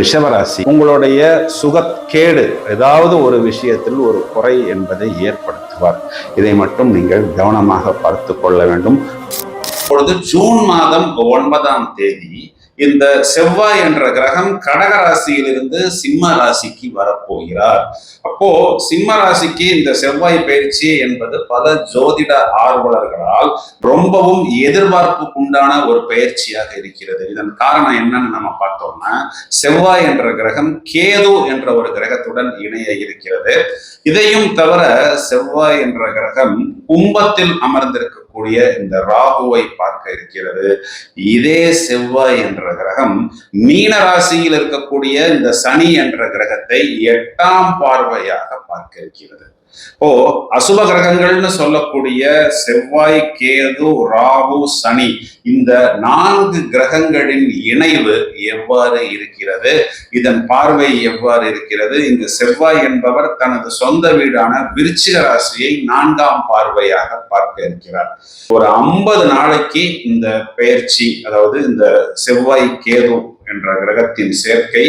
ரிஷபராசி உங்களுடைய சுகக்கேடு ஏதாவது ஒரு விஷயத்தில் ஒரு குறை என்பதை ஏற்படுத்துவார். இதை மட்டும் நீங்கள் கவனமாக பார்த்து கொள்ள வேண்டும். இப்பொழுது ஜூன் மாதம் ஒன்பதாம் தேதி இந்த செவ்வாய் என்ற கிரகம் கடக ராசியிலிருந்து சிம்ம ராசிக்கு வரப்போகிறார். அப்போ சிம்ம ராசிக்கு இந்த செவ்வாய் பயிற்சி என்பது பல ஜோதிட ஆர்வலர்களால் ரொம்பவும் எதிர்பார்ப்புக்குண்டான ஒரு பயிற்சியாக இருக்கிறது. இதன் காரணம் என்னன்னு நம்ம பார்த்தோம்னா செவ்வாய் என்ற கிரகம் கேது என்ற ஒரு கிரகத்துடன் இணைய இருக்கிறது. இதையும் தவிர செவ்வாய் என்ற கிரகம் கும்பத்தில் இருக்கக்கூடிய இந்த ராகுவை பார்க்க இருக்கிறது. இதே செவ்வாய் என்ற கிரகம் மீன ராசியில் இருக்கக்கூடிய இந்த சனி என்ற கிரகத்தை எட்டாம் பார்வையாக பார்க்க இருக்கிறது. ஓ அசுப கிரகங்கள்னு சொல்லக்கூடிய செவ்வாய் கேது ராகு சனி இந்த நான்கு கிரகங்களின் இணைவு எவ்வாறு இருக்கிறது? இதன் பார்வை எவ்வாறு இருக்கிறது? இந்த செவ்வாய் என்பவர் தனது சொந்த வீடான விருச்சிக ராசியை நான்காம் பார்வையாக பார்க்க இருக்கிறார். ஒரு ஐம்பது நாளைக்கு இந்த பெயர்ச்சி அதாவது இந்த செவ்வாய் கேது என்ற கிரகத்தின் சேர்க்கை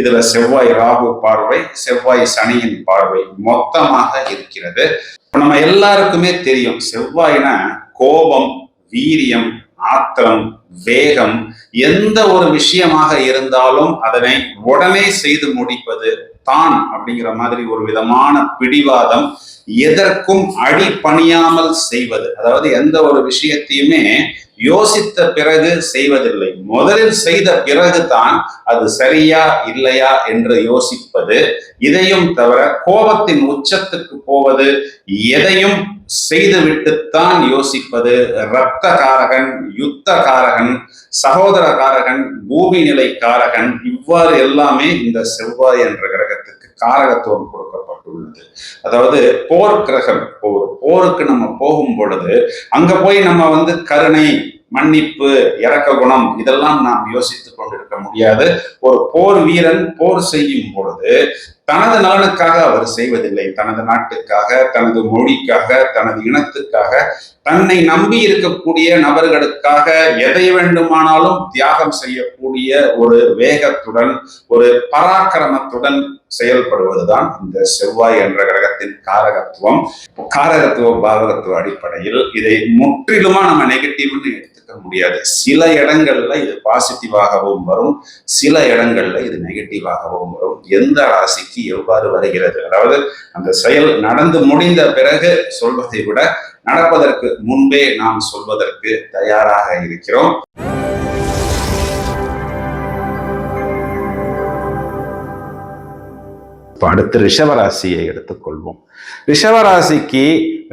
இதுல செவ்வாய் ராகு பார்வை செவ்வாய் சனியின் பார்வை மொத்தமாக இருக்கிறது. நம்ம எல்லாருக்குமே தெரியும் செவ்வாய்னா கோபம் வீரியம் ஆத்திரம் வேகம் எந்த ஒரு விஷயமாக இருந்தாலும் அதனை உடனே செய்து முடிப்பது தான் அப்படிங்கிற மாதிரி ஒரு விதமான பிடிவாதம் எதற்கும் அடி பணியாமல் செய்வது. அதாவது எந்த ஒரு விஷயத்தையுமே யோசித்த பிறகு செய்வதில்லை. முதலில் செய்த பிறகுதான் அது சரியா இல்லையா என்று யோசிப்பது இதையும் தவிர கோபத்தின் உச்சத்துக்கு போவது எதையும் செய்துவிட்டுத்தான் யோசிப்பது இரத்த காரகன் யுத்த காரகன் சகோதர காரகன் பூமி நிலை காரகன் இவ்வாறு எல்லாமே இந்த செவ்வாய் என்ற கிரகத்துக்கு காரகத்துவம் கொடுக்கப்பட்டுள்ளது அதாவது போர் கிரகம் போர் போருக்கு நம்ம போகும் பொழுது அங்க போய் நம்ம வந்து கருணை மன்னிப்பு இறக்க குணம் இதெல்லாம் நாம் யோசித்துக் கொண்டிருக்க முடியாது. ஒரு போர் வீரன் போர் செய்யும் பொழுது தனது நலனுக்காக அவர் செய்வதில்லை. தனது நாட்டுக்காக தனது மொழிக்காக தனது இனத்துக்காக தன்னை நம்பி இருக்கக்கூடிய நபர்களுக்காக எதை வேண்டுமானாலும் தியாகம் செய்யக்கூடிய ஒரு வேகத்துடன் ஒரு பராக்கிரமத்துடன் செயல்படுவதுதான் இந்த செவ்வாய் என்ற கிரகத்தின் காரகத்துவம். காரகத்துவ பாவகத்துவ அடிப்படையில் இதை முற்றிலுமா நம்ம நெகட்டிவ்னு எடுத்துக்க முடியாது. சில இடங்கள்ல இது பாசிட்டிவாகவும் வரும். சில இடங்கள்ல இது நெகட்டிவாகவும் வரும். எந்த ராசிக்கு எவ்வாறு வருகிறது? அதாவது அந்த செயல் நடந்து முடிந்த பிறகு சொல்வதை விட நடப்பதற்கு முன்பே நாம் சொல்வதற்கு தயாராக இருக்கிறோம். இப்போ அடுத்து ரிஷவராசியை எடுத்துக்கொள்வோம். ரிஷவராசிக்கு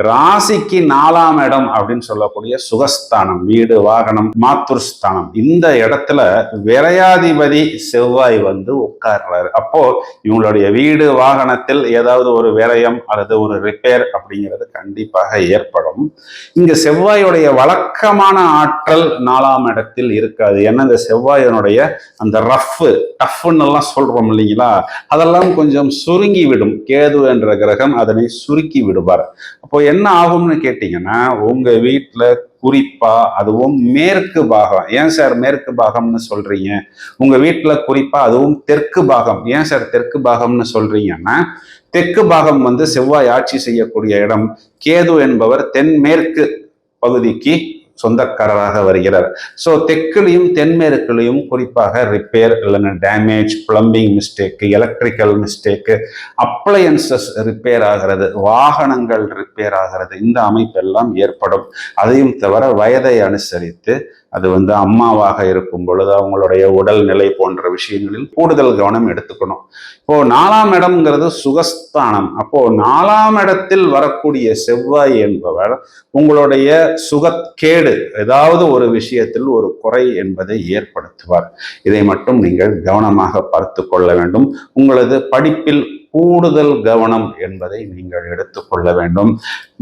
ராசிக்கு நாலாம் இடம் அப்படின்னு சொல்லக்கூடிய சுகஸ்தானம் வீடு வாகனம் மாத்துருஸ்தானம். இந்த இடத்துல விரையாதிபதி செவ்வாய் வந்து உட்கார்றாரு. அப்போ இவங்களுடைய வீடு வாகனத்தில் ஏதாவது ஒரு விரயம் அல்லது ஒரு ரிப்பேர் அப்படிங்கிறது கண்டிப்பாக ஏற்படும். இங்க செவ்வாயுடைய வழக்கமான ஆற்றல் நாலாம் இடத்தில் இருக்காது. ஏன்னா இந்த செவ்வாயினுடைய அந்த ரஃப் டஃப்னு எல்லாம் சொல்றோம் இல்லைங்களா? அதெல்லாம் கொஞ்சம் சுருங்கி விடும். கேது என்ற கிரகம் அதனை சுருக்கி விடுவார். அப்போ என்ன ஆகும்னு கேட்டீங்கன்னா உங்க வீட்டில் குறிப்பா அதுவும் மேற்கு பாகம். ஏன் சார் மேற்கு பாகம்னு சொல்றீங்க? உங்க வீட்டுல குறிப்பா அதுவும் தெற்கு பாகம். ஏன் சார் தெற்கு பாகம்னு சொல்றீங்கன்னா தெற்கு பாகம் வந்து செவ்வாய் ஆட்சி செய்யக்கூடிய இடம். கேது என்பவர் தென்மேற்கு பகுதிக்கு சொந்தக்காரராக வருகிறார். ஸோ தெற்குலையும் தென்மேற்குலையும் குறிப்பாக ரிப்பேர் இல்லைன்னா damage plumbing mistake electrical mistake appliances repair ஆகிறது வாகனங்கள் ரிப்பேர் ஆகிறது இந்த அமைப்பெல்லாம் ஏற்படும். அதையும் தவிர வயதை அனுசரித்து அது வந்து அம்மாவாக இருக்கும் பொழுது அவங்களுடைய உடல்நிலை போன்ற விஷயங்களில் கூடுதல் கவனம் எடுத்துக்கணும். இப்போ நாலாம் இடம்ங்கிறது சுகஸ்தானம். அப்போ நாலாம் இடத்தில் வரக்கூடிய செவ்வாய் என்பவர் உங்களுடைய சுகக்கேடு ஏதாவது ஒரு விஷயத்தில் ஒரு குறை என்பதை ஏற்படுத்துவார். இதை மட்டும் நீங்கள் கவனமாக பார்த்து கொள்ள வேண்டும். உங்களது படிப்பில் கூடுதல் கவனம் என்பதை நீங்கள் எடுத்துக்கொள்ள வேண்டும்.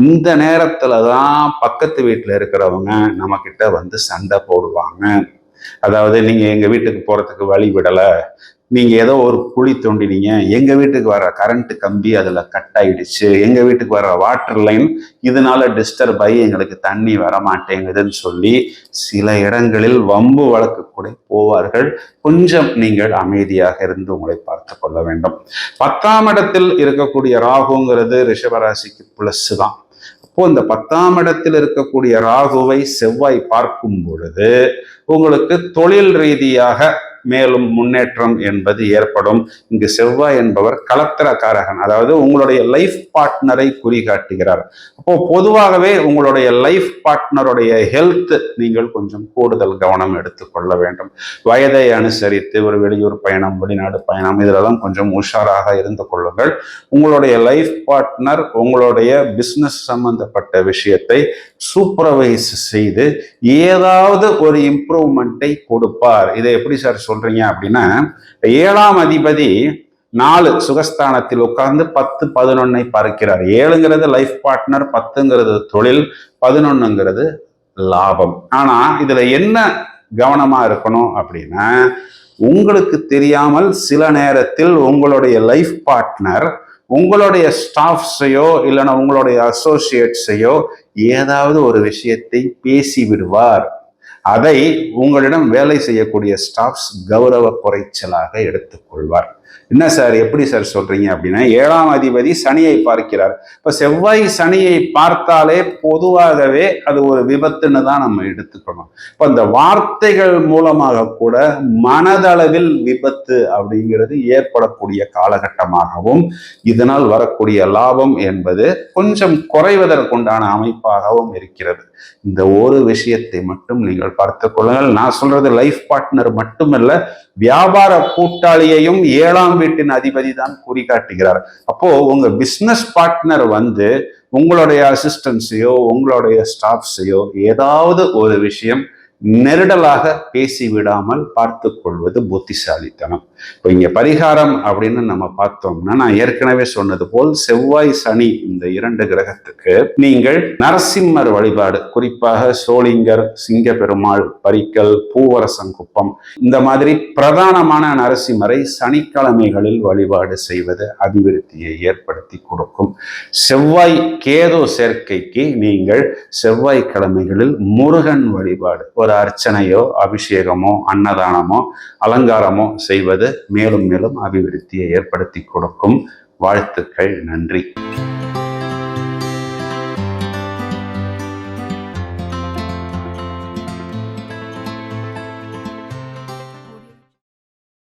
இந்த நேரத்துல தான் பக்கத்து வீட்டில் இருக்கிறவங்க நம்மக்கிட்ட வந்து சண்டை போடுவாங்க. அதாவது நீங்க எங்க வீட்டுக்கு போறதுக்கு வழி விடலை. நீங்க ஏதோ ஒரு குழி தோண்டினீங்க. எங்க வீட்டுக்கு வர கரண்ட் கம்பி அதுல கட் ஆகிடுச்சு எங்க வீட்டுக்கு வர வாட்டர் லைன் இதனால டிஸ்டர்ப் ஆகி எங்களுக்கு தண்ணி வர மாட்டேங்குதுன்னு சொல்லி சில இடங்களில் வம்பு வழக்கு கூட போவார்கள். கொஞ்சம் நீங்கள் அமைதியாக இருந்து உங்களை பார்த்து கொள்ள வேண்டும். பத்தாம் இடத்தில் இருக்கக்கூடிய ராகுங்கிறது ரிஷபராசிக்கு பிளஸ் தான். அப்போ இந்த பத்தாம் இடத்தில் இருக்கக்கூடிய ராகுவை செவ்வாய் பார்க்கும் பொழுது உங்களுக்கு தொழில் ரீதியாக மேலும் முன்னேற்றம் என்பது ஏற்படும். இங்கு செவ்வாய் என்பவர் கலத்திரக்காரகன். அதாவது உங்களுடைய லைஃப் பார்ட்னரை குறிகாட்டுகிறார். அப்போ பொதுவாகவே உங்களுடைய லைஃப் பார்ட்னருடைய ஹெல்த் நீங்கள் கொஞ்சம் கூடுதல் கவனம் எடுத்துக்கொள்ள வேண்டும். வயதை அனுசரித்து ஒரு வெளியூர் பயணம் வெளிநாடு பயணம் இதிலெல்லாம் கொஞ்சம் உஷாராக இருந்து கொள்ளுங்கள். உங்களுடைய லைஃப் பார்ட்னர் உங்களுடைய பிசினஸ் சம்பந்தப்பட்ட விஷயத்தை சூப்பர்வைஸ் செய்து ஏதாவது ஒரு இம்ப்ரூவ்மெண்ட்டை கொடுப்பார். இதை எப்படி சார் சொல்றீங்க அப்படின்னா ஏழாம் அதிபதி நாலு சுகஸ்தானத்தில் உட்கார்ந்து பத்து பதினொன்னை பார்க்கிறார். ஏழுங்கிறது லைஃப் பார்ட்னர் பத்துங்கிறது தொழில் பதினொன்னுங்கிறது லாபம். ஆனா இதுல என்ன கவனமா இருக்கணும் அப்படின்னா உங்களுக்கு தெரியாமல் சில நேரத்தில் உங்களுடைய லைஃப் பார்ட்னர் உங்களுடைய ஸ்டாஃப்ஸையோ இல்லைன்னா உங்களுடைய அசோசியேட்ஸையோ ஏதாவது ஒரு விஷயத்தை பேசி விடுவார் அதை உங்களிடம் வேலை செய்யக்கூடிய ஸ்டாஃப்ஸ் கௌரவ குறைச்சலாக எடுத்துக்கொள்வார். என்ன சார்? எப்படி சார் சொல்றீங்க அப்படின்னா ஏழாம் அதிபதி சனியை பார்க்கிறார். இப்போ செவ்வாய் சனியை பார்த்தாலே பொதுவாகவே அது ஒரு விபத்துன்னு தான் நம்ம எடுத்துக்கணும். இப்போ அந்த வார்த்தைகள் மூலமாக கூட மனதளவில் விபத்து அப்படிங்கிறது ஏற்படக்கூடிய காலகட்டமாகவும் இதனால் வரக்கூடிய லாபம் என்பது கொஞ்சம் குறைவதற்குண்டான அமைப்பாகவும் இருக்கிறது. இந்த ஒரு விஷயத்தை மட்டும் நீங்கள் பார்த்துக் கொள்ளுங்கள். நான் சொல்றது லைஃப் பார்ட்னர் மட்டுமல்ல வியாபார கூட்டாளியையும் ஏழாம் வீட்டின் அதிபதி தான் குறிகாட்டுகிறார். அப்போ உங்க பிசினஸ் பார்ட்னர் வந்து உங்களுடைய அசிஸ்டன்ஸையோ உங்களுடைய ஸ்டாஃப்ஸையோ ஏதாவது ஒரு விஷயம் நெருடலாக பேசி விடாமல் பார்த்து கொள்வது புத்திசாலித்தனம். இப்போ இங்கே பரிகாரம் அப்படின்னு நம்ம பார்த்தோம்னா நான் ஏற்கனவே சொன்னது போல் செவ்வாய் சனி இந்த இரண்டு கிரகத்துக்கு நீங்கள் நரசிம்மர் வழிபாடு குறிப்பாக சோளிங்கர் சிங்க பெருமாள் பரிக்கல் பூவரசங்குப்பம் இந்த மாதிரி பிரதானமான நரசிம்மரை சனிக்கிழமைகளில் வழிபாடு செய்வது அபிவிருத்தியை ஏற்படுத்தி கொடுக்கும். செவ்வாய் கேது சேர்க்கைக்கு நீங்கள் செவ்வாய்க்கிழமைகளில் முருகன் வழிபாடு ஒரு அர்ச்சனையோ அபிஷேகமோ அன்னதானமோ அலங்காரமோ செய்வது மேலும் மேலும் அபிவிருத்தியை ஏற்படுத்தி கொடுக்கும் வாழ்த்துக்கள். நன்றி.